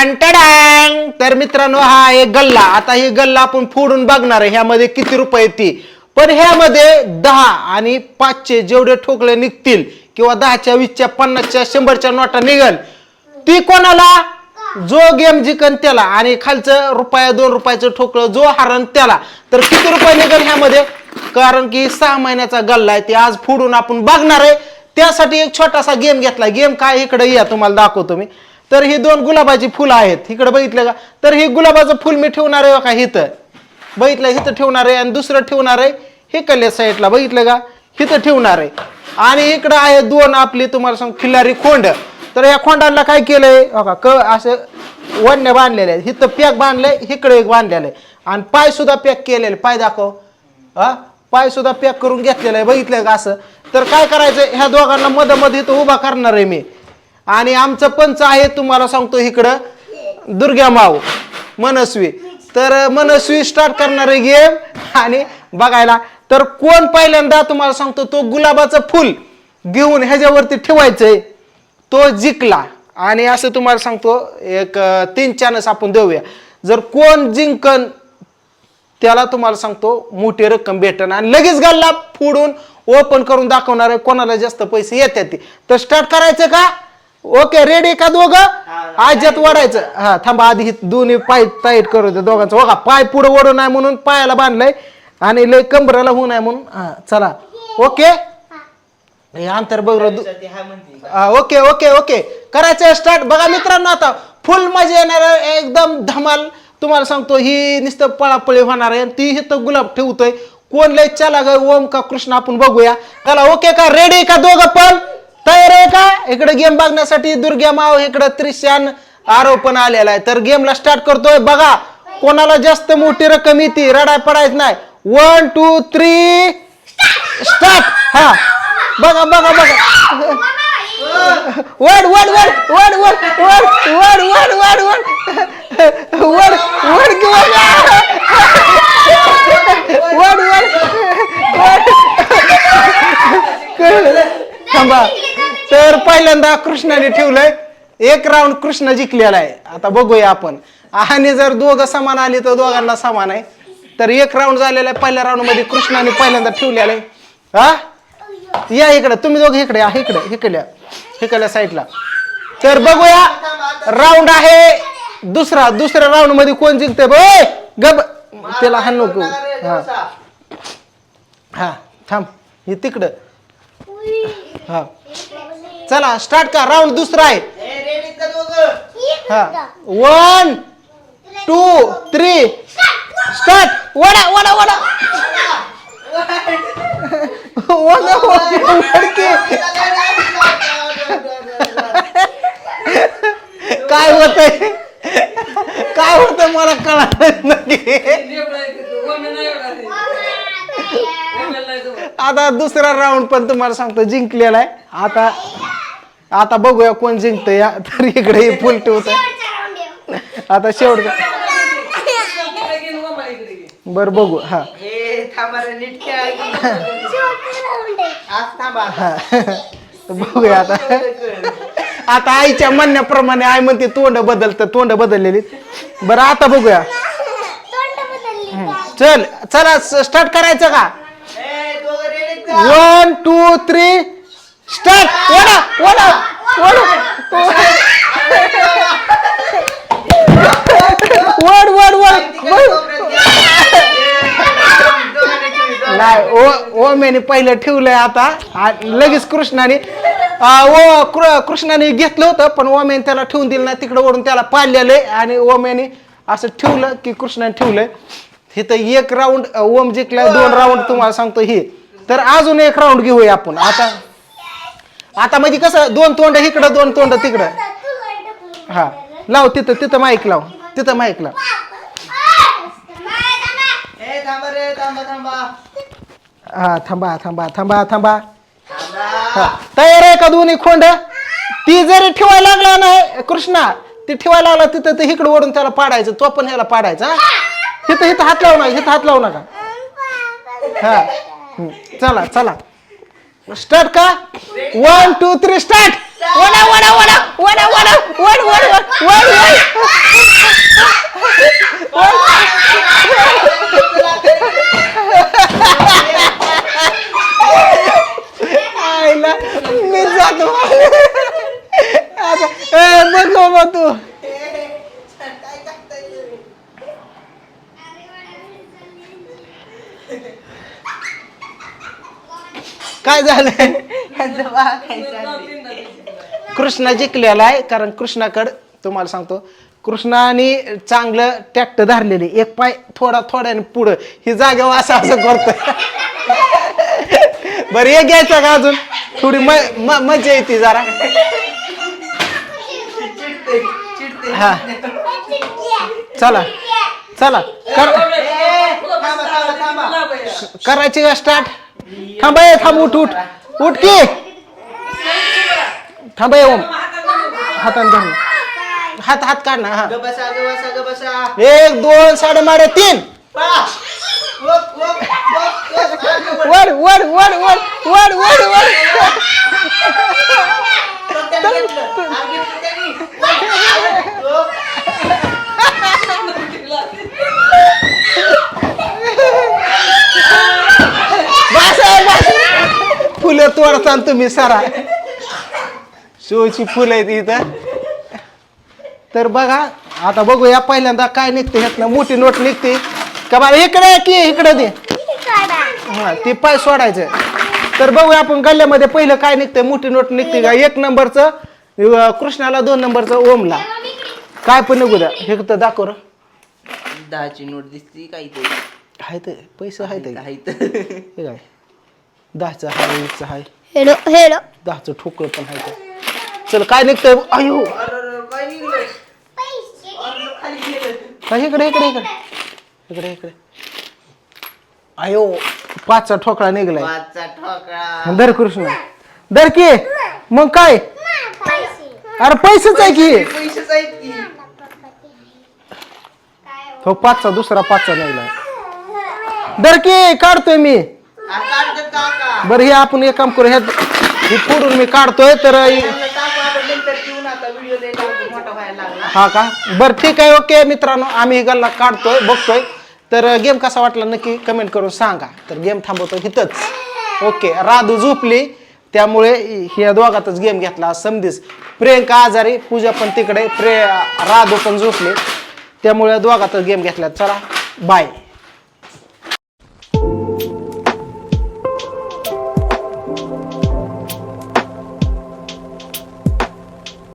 टँटडांग तर मित्रांनो हा एक गल्ला. आता ही गल्ला आपण फोडून बघणार आहे. ह्यामध्ये किती रुपये ती? पण ह्यामध्ये दहा आणि पाचशे जेवढे ठोकळे निघतील किंवा दहाच्या वीसच्या पन्नासच्या शंभरच्या नोटा निघल ती कोणाला? जो गेम जिकन त्याला. आणि खालचं रुपया दोन रुपयाचं ठोकलं जो हरण त्याला. तर किती रुपये निघल ह्यामध्ये? कारण की सहा महिन्याचा गल्ला आहे. ते आज फोडून आपण बघणार आहे. त्यासाठी एक छोटासा गेम घेतला. गेम काय इकडे या तुम्हाला दाखवतो मी. तर ही दोन गुलाबाची फुलं आहेत. इकडे बघितलं का? तर ही गुलाबाचं फुल मी ठेवणार आहे का इथं बघितलं? इथं ठेवणार आहे आणि दुसरं ठेवणार आहे हे कल्या साईडला. बघितलं का? हिथं ठेवणार आहे. आणि इकडं आहे दोन आपली तुम्हाला सांग खिल्लारी खोंड. तर या खोंडाला काय केलंय? का क असं वडण्या बांधलेले आहेत. इथं पॅक बांधलंय इकडे एक बांधलेलं आहे. आणि पाय सुद्धा पॅक केलेले पाय दाखव. हा? पाय सुद्धा पॅक करून घेतलेलं आहे. बघितलं का असं? तर काय करायचं ह्या दोघांना मध्ये इथं उभा करणार आहे मी. आणि आमचं पंच आहे तुम्हाला सांगतो इकडं. दुर्गा माव मनस्वी. तर मनस्वी स्टार्ट करणारे गेम आणि बघायला तर कोण पहिल्यांदा तुम्हाला सांगतो तो गुलाबाचं फुल घेऊन ह्याच्यावरती ठेवायचंय. तो जिंकला. आणि असं तुम्हाला सांगतो एक तीन चान्स आपण देऊया. जर कोण जिंकन त्याला तुम्हाला सांगतो मोठी रक्कम भेटन. आणि लगेच गल्ला फोडून ओपन करून दाखवणार आहे कोणाला जास्त पैसे येतात ते. तर स्टार्ट करायचं का? ओके रेडी का दोघं? आज्यात वाढायचं हा थांबा आधी ही दोन्ही पाय टाईट करू दे दोघांचं. बघा पाय पुढे ओढू नाही म्हणून पायाला बांधलंय आणि लय कंबराला होऊ नये म्हणून. हा चला. ओके? हे अंतर बघ रे. हा, ओके ओके ओके. करायचं स्टार्ट बघा मित्रांनो आता फुल मजा येणार आहे, एकदम धमाल. तुम्हाला सांगतो ही नुसतं पळापळी होणार आहे. आणि ती इथं गुलाब ठेवतोय. कोण लय चला ग ओम का कृष्ण आपण बघूया. चला ओके का? रेडी का दोघं पण? तयार आहे? का इकडे गेम बघण्यासाठी दुर्गा माव इकडे त्रिशान आरोप पण आलेला आहे. तर गेमला स्टार्ट करतोय. बघा कोणाला जास्त मोठी रक्कम येते? रडाय पडायच नाही. वन टू थ्री स्टार्ट हा. बघा बघा बघा. वड वड वड वड वड वड वड वड वड वड. वड वड की वड वड वड वड थांबा तर पहिल्यांदा कृष्णाने ठेवलंय. एक राऊंड कृष्ण जिंकलेला आहे. आता बघूया आपण. आणि जर दोघं समान आली तर दोघांना समान आहे. तर एक राऊंड झालेला आहे. पहिल्या राऊंडमध्ये कृष्णाने पहिल्यांदा ठेवलेला आहे. हा? या इकडे. तुम्ही दोघे इकडे या. इकडे. इकडल्या. इकडल्या साईडला. तर बघूया. राऊंड आहे. दुसरा. दुसऱ्या राऊंडमध्ये कोण जिंकते बघ. गब त्याला हा नको. हा. हा. थांब. हे तिकडं. हा. चला स्टार्ट का राऊंड दुसरा आहे. हा. One two three start vada vada. Vada वडा वडकी. काय होतंय काय होतंय मला कळालं नक्की आता दुसरा राऊंड पण तुम्हाला सांगतो जिंकलेला आहे आता आता बघूया कोण जिंकतं या तर इकडे हे फुल ठेवत आता शेवट बर बघू हा. हा. बघूया आता. आता आईच्या म्हणण्याप्रमाणे आई म्हणते तोंड बदलतं तोंड बदललेली. बरं आता बघूया. चल चला स्टार्ट करायचं का? वन टू थ्री स्टार्ट ओडा ओडा वडा वड वड वड नाही ओ ओम्याने पहिलं ठेवलंय आता. लगेच कृष्णाने ओ कृ- कृष्णाने घेतलं होतं पण ओम्याने त्याला ठेवून दिलं नाही तिकडे ओढून त्याला पाळलेलं आहे. आणि ओम्याने असं ठेवलं की कृष्णाने ठेवलंय. इथं एक राऊंड ओम जिंकला दोन राऊंड तुम्हाला सांगतो हे. तर अजून एक राऊंड घेऊया आपण. आता आता म्हणजे कसं दोन तोंड इकडं दोन तोंड तिकडं. हा. लाव तिथं तिथं माईक लाव. तिथं माईक लाव. हा थांबा थांबा थांबा थांबा. हा. तयार आहे का दोन्ही खोंड? ती जरी ठेवायला लागला नाही कृष्णा ती ठेवायला लागला तिथं ते इकडे ओढून त्याला पाडायचं तो पण ह्याला पाडायचा हा? तिथं इथं हात लावू नका इथं हात लावू नका. हा. चला चला. स्टार्ट का? One two three start vada vada vada vada vada. वड वड वड वड वड. मी जातो. मग तू. काय झालंय? कृष्णा जिंकलेला आहे कारण कृष्णाकडं तुम्हाला सांगतो कृष्णाने चांगलं टॅक्ट धरलेले एक पाय थोडा थोड्याने पुढं. ही जागेवर असं असं करतोय. बरं हे घ्यायचं का अजून? थोडी म म- मजा येते जरा. हा. चला चला. कर करायची का स्टार्ट थांबा थांब उठ उठ. उठ की. थांबा ओम. हाताने धरून. हात हात काढ ना हा. बसा ग बसा ग बसा. एक दोन साडे मारे तीन. वर वर वर वर वर वर वर आहे, बस. फुलं तोडता तुम्ही सारा. शोची फुलं आहेत इथं. तर बघा आता बघूया पहिल्यांदा काय निघते ह्यातनं. मोठी नोट निघते. का बरं इकडे की इकडे दे. हा ते पाय सोडायचं. तर बघूया आपण गल्ल्यामध्ये पहिलं काय निघतंय. मोठी नोट निघते का? एक नंबरचं कृष्णाला दोन नंबरचं ओमला. काय पण निघू द्या. हे तर दाखव रं. दहाची नोट दिसती काहीतरी आहे ते पैसे आहे ते. काही काय? दहाचं आहे वीसचं आहे. Hello hello. दहाचं ठोकळ पण आहे ते. चल काय निघतंय? अयो! काय निघलं खाली गेलं काय इकडे इकडे इकडे? इकडे इकडे. अयो पाचचा ठोकळा निघलाय. पाचचा ठोकळा. धर कृष्ण. धर की? मग काय? अरे पैसेच आहे की. पैसेच आहेत की तो पाचचा दुसरा पाचचा निघलाय. धर की? काढतोय मी. बरं हे आपण एक काम करू ह्या हे फोडून मी काढतोय तर हा का? बरं ठीक आहे ओके मित्रांनो आम्ही हे गल्ला काढतोय बघतोय. तर गेम कसा वाटला नक्की कमेंट करून सांगा. तर गेम थांबवतो इथंच. ओके राधू झोपली. त्यामुळे ह्या दोघातच गेम घेतला समधीच प्रियंका आजारी पूजा पण तिकडे प्रे राधू पण झोपले. त्यामुळे दोघातच गेम घेतला चला बाय